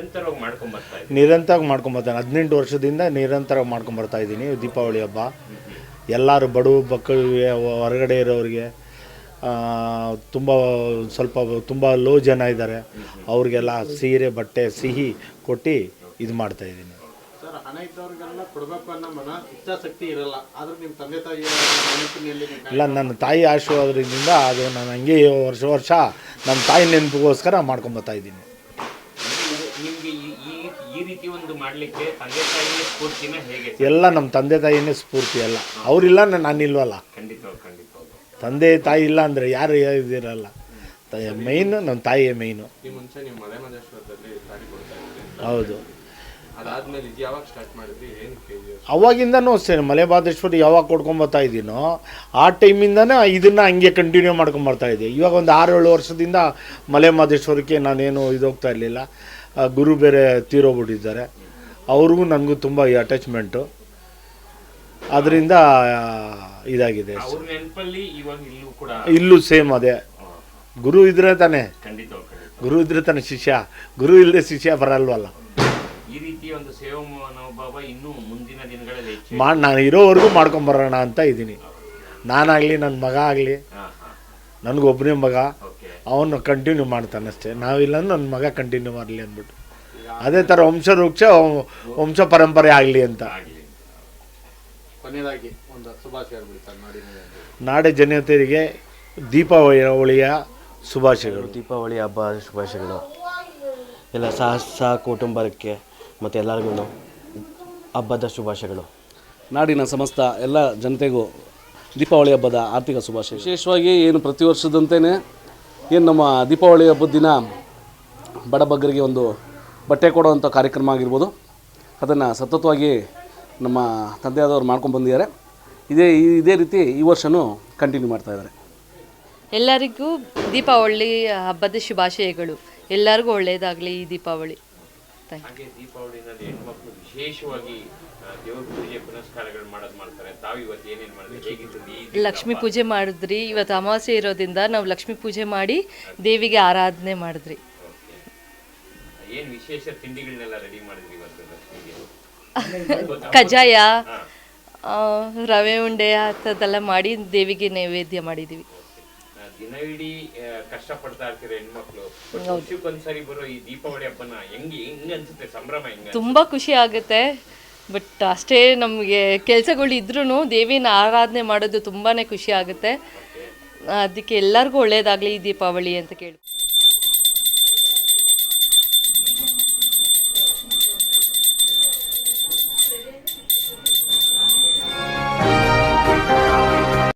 ನಿರಂತರವಾಗಿ ಮಾಡ್ಕೊಂಡ್ ಬರ್ತಾ ಇದ್ದೀವಿ ನಿರಂತರವಾಗಿ ಮಾಡ್ಕೊಂಬರ್ತಾನೆ ಹದಿನೆಂಟು ವರ್ಷದಿಂದ ನಿರಂತರವಾಗಿ ಮಾಡ್ಕೊಂಬರ್ತಾ ಇದ್ದೀನಿ ದೀಪಾವಳಿ ಹಬ್ಬ. ಎಲ್ಲರೂ ಬಡವ ಮಕ್ಕಳಿಗೆ ಹೊರಗಡೆ ಇರೋರಿಗೆ ತುಂಬ ಸ್ವಲ್ಪ ತುಂಬ ಲೋ ಜನ ಇದ್ದಾರೆ. ಅವ್ರಿಗೆಲ್ಲ ಸೀರೆ ಬಟ್ಟೆ ಸಿಹಿ ಕೊಟ್ಟು ಇದು ಮಾಡ್ತಾ ಇದ್ದೀನಿ. ಸರ್ ಹಣ ಇದ್ದವ್ರಿಗೆಲ್ಲ ಕೊಡಬೇಕು ಅನ್ನೋ ಮನ ಇಚ್ಛಾಶಕ್ತಿ ಇರಲ್ಲ. ಆದ್ರೂ ನಿಮ್ಮ ತಂದೆ ತಾಯಿಯ ನೆನಪಿನಲ್ಲಿ ನೀವು ಇಲ್ಲ ನನ್ನ ತಾಯಿ ಆಶೀರ್ವಾದದಿಂದ ಅದು ನಾನು ಹಂಗೆ ವರ್ಷ ವರ್ಷ ನನ್ನ ತಾಯಿ ನೆನಪಿಗೋಸ್ಕರ ಮಾಡ್ಕೊಂಬತ್ತಾ ಇದ್ದೀನಿ. ನಿಮ್ಗೆ ಈ- ರೀತಿ ಒಂದು ಮಾಡ್ಲಿಕ್ಕೆ ತಂದೆ ತಾಯಿಯ ಸ್ಫೂರ್ತಿನ ಹೇಗೆ ಎಲ್ಲ ನಮ್ಮ ತಂದೆ ತಾಯಿನೇ ಸ್ಫೂರ್ತಿ ಅಲ್ಲ ಅವರಿಲ್ಲ ನಾನಿಲ್ವಲ್ಲ ಖಂಡಿತ ಖಂಡಿತ. ತಂದೆ ತಾಯಿ ಇಲ್ಲ ಅಂದರೆ ಯಾರು ಇದಿರಲ್ಲ. ಮೈನು ನಮ್ಮ ತಾಯಿಯೇ ಮೈನು ಈ ಮುಂಚೆ ನೀವು ಮಲೆ ಮಹದೇಶ್ವರದಲ್ಲಿ ಸಾರಿ ಕೊಡ್ತಾ ಇದ್ರಿ. ಹೌದು. ಅದಾದ್ಮೇಲೆ ಇದು ಯಾವಾಗ ಸ್ಟಾರ್ಟ್ ಮಾಡಿದ್ರಿ? ಅವಾಗಿಂದನೂ ಅಷ್ಟೇ ಮಲೆಬಾದೇಶ್ವರಿ ಯಾವಾಗ ಕೊಡ್ಕೊಂಬರ್ತಾ ಇದ್ದೀನೋ ಆ ಟೈಮಿಂದನೇ ಇದನ್ನು ಹಂಗೆ ಕಂಟಿನ್ಯೂ ಮಾಡ್ಕೊಂಬರ್ತಾ ಇದ್ದೆ. ಇವಾಗ ಒಂದು ಆರು ಏಳು ವರ್ಷದಿಂದ ಮಲೆ ಮಹದೇಶ್ವರಕ್ಕೆ ನಾನೇನು ಇದೋಗ್ತಾ ಇರಲಿಲ್ಲ. ಗುರು ಬೇರೆ ತೀರೋಗ್ಬಿಟ್ಟಿದ್ದಾರೆ. ಅವ್ರಿಗೂ ನನಗೂ ತುಂಬ ಅಟ್ಯಾಚ್ಮೆಂಟು ಅದರಿಂದ ಇದಾಗಿದೆ. ಇಲ್ಲೂ ಸೇಮ್ ಅದೇ. ಗುರು ಇದ್ರೆ ತಾನೇ. ಗುರು ಇದ್ರೆ ತಾನೇ ಶಿಷ್ಯ. ಗುರು ಇಲ್ಲದೆ ಶಿಷ್ಯ ಬರಲ್ವಲ್ಲ. ಈ ಮಾಡಿ ನಾನು ಇರೋವರೆಗೂ ಮಾಡ್ಕೊಂಬರೋಣ ಅಂತ ಇದ್ದೀನಿ. ನಾನಾಗಲಿ ನನ್ನ ಮಗ ಆಗಲಿ. ನನಗೊಬ್ಬನೇ ಮಗ. ಓಕೆ. ಅವನು ಕಂಟಿನ್ಯೂ ಮಾಡ್ತಾನೆ ಅಷ್ಟೇ. ನಾವಿಲ್ಲ ನನ್ನ ಮಗ ಕಂಟಿನ್ಯೂ ಮಾಡಲಿ ಅಂದ್ಬಿಟ್ಟು. ಅದೇ ಥರ ವಂಶ ವೃಕ್ಷ ವಂಶ ಪರಂಪರೆ ಆಗಲಿ ಅಂತ. ನಾಡೆ ಜನತೆಗೆ ದೀಪಾವಳಿಯ ಶುಭಾಶಯಗಳು. ದೀಪಾವಳಿ ಹಬ್ಬ ಶುಭಾಶಯಗಳು. ಎಲ್ಲ ಸಹ ಸಹ ಕುಟುಂಬಕ್ಕೆ ಮತ್ತು ಎಲ್ಲರಿಗೂ ಹಬ್ಬದ ಶುಭಾಶಯಗಳು. ನಾಡಿನ ಸಮಸ್ತ ಎಲ್ಲ ಜನತೆಗೂ ದೀಪಾವಳಿ ಹಬ್ಬದ ಆರ್ಥಿಕ ಶುಭಾಶಯ. ವಿಶೇಷವಾಗಿ ಏನು ಪ್ರತಿ ವರ್ಷದಂತೆಯೇ ಏನು ನಮ್ಮ ದೀಪಾವಳಿ ಹಬ್ಬದ ದಿನ ಬಡಬಗ್ಗರಿಗೆ ಒಂದು ಬಟ್ಟೆ ಕೊಡುವಂಥ ಕಾರ್ಯಕ್ರಮ ಆಗಿರ್ಬೋದು. ಅದನ್ನು ಸತತವಾಗಿ ನಮ್ಮ ತಂದೆಯಾದವ್ರು ಮಾಡ್ಕೊಂಡು ಬಂದಿದ್ದಾರೆ. ಇದೇ ಇದೇ ರೀತಿ ಈ ವರ್ಷವೂ ಕಂಟಿನ್ಯೂ ಮಾಡ್ತಾ ಇದ್ದಾರೆ. ಎಲ್ಲರಿಗೂ ದೀಪಾವಳಿ ಹಬ್ಬದ ಶುಭಾಶಯಗಳು. ಎಲ್ಲರಿಗೂ ಒಳ್ಳೆಯದಾಗಲಿ ಈ ದೀಪಾವಳಿ. ಥ್ಯಾಂಕ್ ಹಾಗೆ ದೀಪಾವಳಿನಲ್ಲಿ ಹೆಣ್ಮಕ್ಳು ವಿಶೇಷವಾಗಿ ದೇವ್ರ ಪೂಜೆ ಪುನಸ್ಕಾರಗಳು ಮಾಡೋದು ಮಾಡ್ತಾರೆ. ತಾವು ಇವತ್ತು ಏನೇನು ಮಾಡಿದ್ರಿ? ಹೇಗಿತ್ತು ಲಕ್ಷ್ಮೀ ಪೂಜೆ ಮಾಡಿದ್ರಿ. ಇವತ್ತು ಅಮಾವಾಸ್ಯೆ ಇರೋದ್ರಿಂದ ನಾವು ಲಕ್ಷ್ಮೀ ಪೂಜೆ ಮಾಡಿ ದೇವಿಗೆ ಆರಾಧನೆ ಮಾಡಿದ್ರಿ. ಏನು ವಿಶೇಷ ತಿಂಡಿಗಳನ್ನೆಲ್ಲ ರೆಡಿ ಮಾಡಿದ್ರಿ ಇವತ್ತು ಕಜ್ಜಾಯ ರವೆ ಉಂಡೆ ಆ ಥರದ್ದೆಲ್ಲ ಮಾಡಿ ದೇವಿಗೆ ನೈವೇದ್ಯ ಮಾಡಿದ್ದೀವಿ ಆ, ಇಡೀ ಕಷ್ಟ ಪಡ್ತಾ ಇರ್ತೀರ ಹೆಣ್ಮಕ್ಳು ವರ್ಷಕ್ಕೊಂದ್ಸರಿ ಬರೋ ಈ ದೀಪಾವಳಿ ಹಬ್ಬನ ಹೆಂಗೆ ಹೆಂಗ್ ಅನ್ಸುತ್ತೆ? ಸಂಭ್ರಮ ಹೆಂಗ ತುಂಬಾ ಖುಷಿ ಆಗುತ್ತೆ. ಬಟ್ ಅಷ್ಟೇ ನಮಗೆ ಕೆಲಸಗಳು ಇದ್ರೂ ದೇವಿನ ಆರಾಧನೆ ಮಾಡೋದು ತುಂಬಾ ಖುಷಿ ಆಗುತ್ತೆ. ಅದಕ್ಕೆ ಎಲ್ಲರಿಗೂ ಒಳ್ಳೆಯದಾಗಲಿ ಈ ದೀಪಾವಳಿ ಅಂತ ಕೇಳಿ.